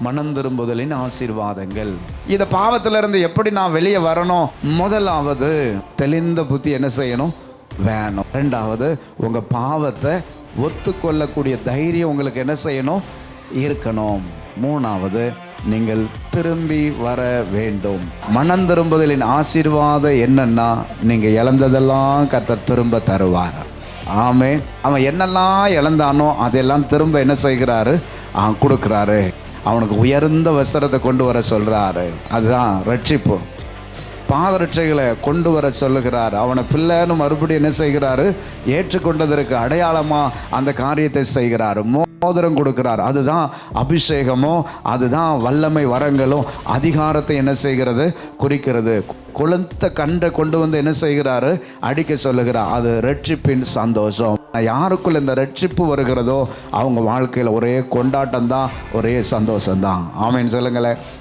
மனம் திரும்புதலின் ஆசீர்வாதங்கள். இந்த பாவத்திலிருந்து எப்படி நான் வெளியே வரணும்? முதலாவது தெளிந்த புத்தி என்ன செய்யணும்? வேணும். ரெண்டாவது உங்கள் பாவத்தை ஒத்துக்கொள்ளக்கூடிய தைரியம் உங்களுக்கு என்ன செய்யணும்? இருக்கணும். மூணாவது நீங்கள் திரும்பி வர வேண்டும். மனம் திரும்புதலின் ஆசீர்வாதம் என்னன்னா நீங்கள் இழந்ததெல்லாம் கர்த்தர் திரும்ப தருவார். ஆமே அவன் என்னெல்லாம் இழந்தானோ அதெல்லாம் திரும்ப என்ன செய்கிறாரு? அவன் கொடுக்குறாரு. அவனுக்கு உயர்ந்த வஸ்திரத்தை கொண்டு வர சொல்கிறாரு அதுதான் ரட்சிப்பு. பாதரட்சைகளை கொண்டு வர சொல்லுகிறார். அவனை பிள்ளைன்னு மறுபடியும் என்ன செய்கிறாரு? ஏற்றுக்கொண்டதற்கு அடையாளமாக அந்த காரியத்தை செய்கிறார். மோதிரம் கொடுக்கிறார். அதுதான் அபிஷேகமோ அதுதான் வல்லமை வரங்களும் அதிகாரத்தை என்ன செய்கிறது? குறிக்கிறது. கொளுத்த கண்டை கொண்டு வந்து என்ன செய்கிறாரு? அடிக்க சொல்லுகிறார். அது ரட்சிப்பின் சந்தோஷம். யாருக்குள்ள இந்த ரட்சிப்பு வருகிறதோ அவங்க வாழ்க்கையில் ஒரே கொண்டாட்டம் தான் ஒரே சந்தோஷம் தான் ஆமேன்னு சொல்லுங்களேன்.